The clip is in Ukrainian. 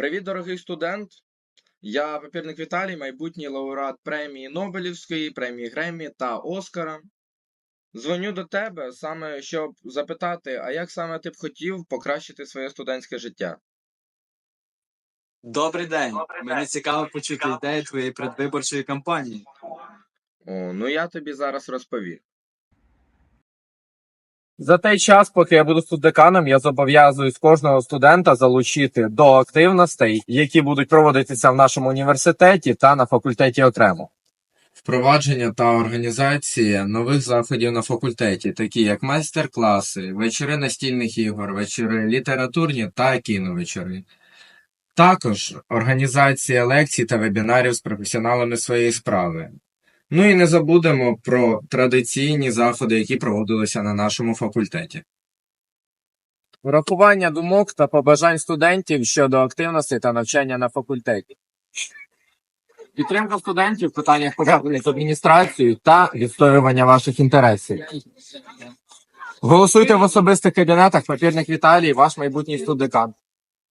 Привіт, дорогий студент. Я папірник Віталій, майбутній лауреат премії Нобелівської, премії Греммі та Оскара. Дзвоню до тебе саме щоб запитати, а як саме ти б хотів покращити своє студентське життя? Добрий день. Мені цікаво почути ідеї твоєї предвиборчої кампанії. О, ну я тобі зараз розповім. За той час, поки я буду студдеканом, я зобов'язуюсь кожного студента залучити до активностей, які будуть проводитися в нашому університеті та на факультеті окремо. Впровадження та організація нових заходів на факультеті, такі як майстер-класи, вечори настільних ігор, вечори літературні та кіновечори. Також організація лекцій та вебінарів з професіоналами своєї справи. Ну і не забудемо про традиційні заходи, які проводилися на нашому факультеті. Врахування думок та побажань студентів щодо активності та навчання на факультеті. Підтримка студентів в питаннях пов'язаних з адміністрацією та відстоювання ваших інтересів. Голосуйте в особистих кабінетах папірник Віталій, ваш майбутній студдекан.